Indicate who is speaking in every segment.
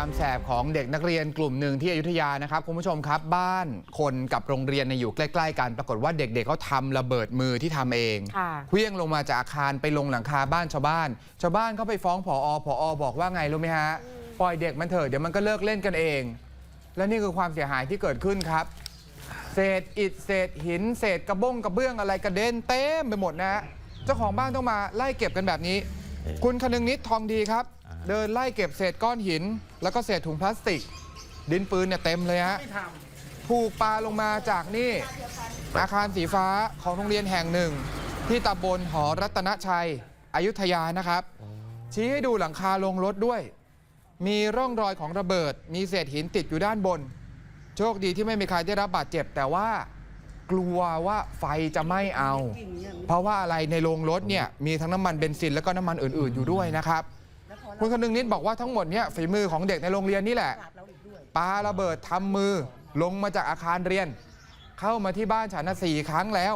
Speaker 1: ความแสบของเด็กนักเรียนกลุ่มหนึ่งที่อยุธยานะครับคุณผู้ชมครับ บ้านคนกับโรงเรียนเนี่ยอยู่ใกล้ๆกัน ปรากฏว่าเด็กๆเขาทำระเบิดมือที่ทำเอง
Speaker 2: ค่ะ
Speaker 1: เคลี้ยงลงมาจากอาคารไปลงหลังคาบ้านชาวบ้าน ชาวบ้านเขาไปฟ้องผอผอบอกว่าไงรู้ไหมฮะปล่อยเด็กมันเถอะเดี๋ยวมันก็เลิกเล่นกันเอง และนี่คือความเสียหายที่เกิดขึ้นครับ เศษอิฐเศษหิน เศษกระบงกระเบื้องอะไรกระเด็นเต็มไปหมดนะฮะเจ้าของบ้านต้องมาไล่เก็บกันแบบนี้ คุณคนึงนิดทองดีครับ เดินไล่เก็บเศษก้อนหิน แล้วก็เศษถุงพลาสติก ดินปืนเนี่ยเต็มเลยฮะถูกปาลงมาจากนี่ อาคารสีฟ้าของโรงเรียนแห่งหนึ่ง ที่ตำบลหอรัตนชัย อยุธยานะครับ ชี้ให้ดูหลังคาลงรถด้วย มีร่องรอยของระเบิด มีเศษหินติดอยู่ด้านบน โชคดีที่ไม่มีใครได้รับบาดเจ็บ แต่ว่ากลัวว่าไฟจะไหม้เอา เพราะว่าอะไรในโรงรถเนี่ยมีทั้งน้ำมันเบนซินแล้วก็น้ำมันอื่น ๆอยู่ด้วยนะครับ คุณคนึงนิดบอกว่าทั้งหมดเนี่ยฝีมือของเด็กในโรงเรียนนี่แหละปาระเบิดทำมือลงมาจากอาคารเรียน เข้ามาที่บ้านฉันนะสี่ครั้งแล้ว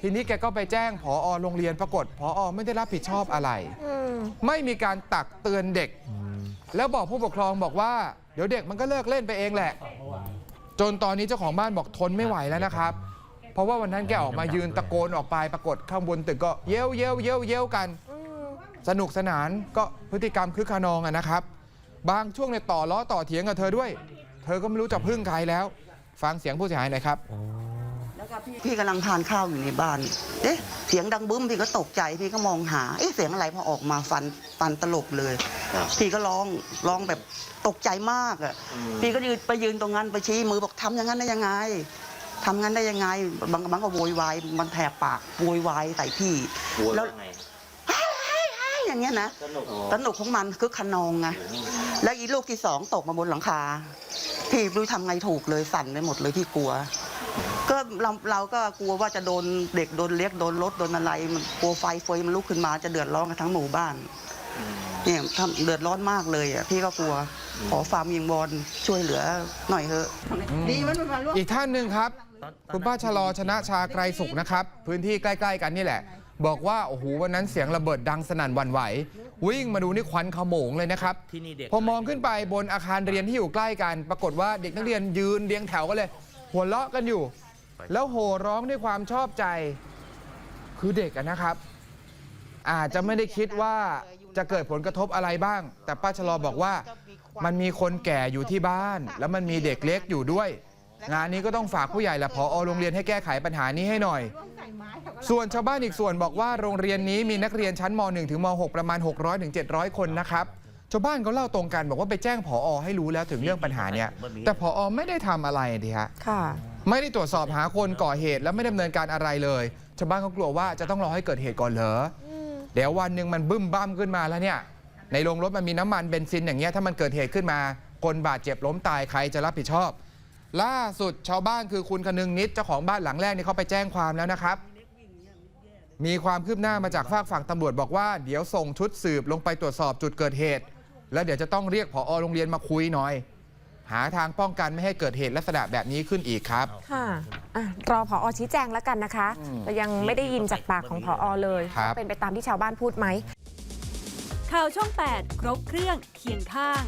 Speaker 1: ทีนี้แกก็ไปแจ้งผอโรงเรียนปรากฏผอไม่ได้รับผิดชอบอะไร
Speaker 2: อืม
Speaker 1: ไม่มีการตักเตือนเด็ก แล้วบอกผู้ปกครองบอกว่า เดี๋ยวเด็กมันก็เลิกเล่นไปเองแหละ จนตอนนี้เจ้าของบ้านบอกทนไม่ไหวแล้วนะครับ เพราะว่าวันนั้นแกออกมายืนตะโกนออกไปปรากฏข้างบนตึกก็เย้วเย้วเย้วเย้วกัน สนุกสนานก็พฤติกรรมคึกขนองอะนะครับ บางช่วงเนี่ยต่อล้อต่อเถียงกับเธอด้วย เธอก็ไม่รู้จะพึ่งใครแล้ว ฟังเสียงผู้เสียหายหน่อยครับ
Speaker 3: พี่กำลังทานข้าวอยู่ในบ้าน เอ๊ะ เสียงดังบึ้มพี่ก็ตกใจพี่ก็มองหา เอ๊ะ เสียงอะไรพอออกมาฟันฟันตลบเลย พี่ก็ร้องร้องแบบตกใจมากอะ พี่ก็ยืนไปยืนตรงนั้นไปชี้มือบอกทำอย่างนั้นได้ยังไงทำงั้นได้ยังไง บางบางก็โวยวายมันแถบปากโวยวายใส่พี่ แล้วเฮ้ยเฮ้ยเฮ้ย อย่างเงี้ยนะสนุกของมันคือขนองไงแล้วอีลูกที่สองตกมาบนหลังคาพี่ไม่รู้ทำไงถูกเลยสั่นไปหมดเลยพี่กลัว ก็เราเราก็กลัวว่าจะโดนเด็กโดนเล็กโดนรถโดนอะไรมันกลัวไฟเฟยมันลุกขึ้นมาจะเดือดร้อนกันทั้งหมู่บ้านเนี่ยทำเดือดร้อนมากเลยอะพี่ก็กลัวขอฟาร์มยิงบอลช่วยเหลือหน่อยเถอะดีมันมาลวก
Speaker 1: อีกท่านหนึ่งครับ คุณป้าชะลอชนะชาไกรสุขนะครับ พื้นที่ใกล้ ๆ กันนี่แหละ บอกว่าโอ้โหวันนั้นเสียงระเบิดดังสนั่นหวันไหว วิ่งมาดูนี่ควันขโมงเลยนะครับ
Speaker 4: ที่นี่เด็ก
Speaker 1: พอมองขึ้นไปบนอาคารเรียนที่อยู่ใกล้กัน ปรากฏว่าเด็กนักเรียนยืนเรียงแถวกันเลย หัวเราะกันอยู่ แล้วโห่ร้องด้วยความชอบใจ คือเด็กอะนะครับ อาจจะไม่ได้คิดว่าจะเกิดผลกระทบอะไรบ้าง แต่ป้าชะลอบอกว่า มันมีคนแก่อยู่ที่บ้าน แล้วมันมีเด็กเล็กอยู่ด้วย งานนี้ก็ต้องฝากผู้ใหญ่และพอโรงเรียนให้แก้ไขปัญหานี้ให้หน่อย ส่วนชาวบ้านอีกส่วนบอกว่าโรงเรียนนี้มีนักเรียนชั้นม .1 ถึงม .6 ประมาณ 600ถึง700 คนนะครับชาวบ้านเขาเล่าตรงกันบอกว่าไปแจ้งผอให้รู้แล้วถึงเรื่องปัญหาเนี้ยแต่ผอไม่ได้ทำอะไรดีฮะ
Speaker 2: ค่ะ
Speaker 1: ไม่ได้ตรวจสอบหาคนก่อเหตุและไม่ดำเนินการอะไรเลย ชาวบ้านเขากลัวว่าจะต้องรอให้เกิดเหตุก่อนเหรออเดี๋ยววันหนึ่งมันบึ้มบ้ามขึ้นมาแล้วเนี่ย ในโรงรถมันมีน้ำมันเบนซินอย่างเงี้ยถ้ามันเกิดเหตุขึ้นมา คนบาดเจ็บล้มตายใครจะรับผิดชอบ ล่าสุดชาวบ้านคือคุณคนึงนิดเจ้าของบ้านหลังแรกนี่เขาไปแจ้งความแล้วนะครับ มีความคืบหน้ามาจากฝากฝั่งตำรวจบอกว่าเดี๋ยวส่งชุดสืบลงไปตรวจสอบจุดเกิดเหตุ แล้วเดี๋ยวจะต้องเรียกผอโรงเรียนมาคุยหน่อย หาทางป้องกันไม่ให้เกิดเหตุลักษณะแบบนี้ขึ้นอีกครับ
Speaker 2: ค่ะอะ รอผอชี้แจงแล้วกันนะคะแต่ยังไม่ได้ยินจากปากของผอเลย
Speaker 1: ครับ
Speaker 2: ว่าเป็นไปตามที่ชาวบ้านพูดไหม
Speaker 5: ข่าวช่อง 8 ครบเครื่องเคียงข้าง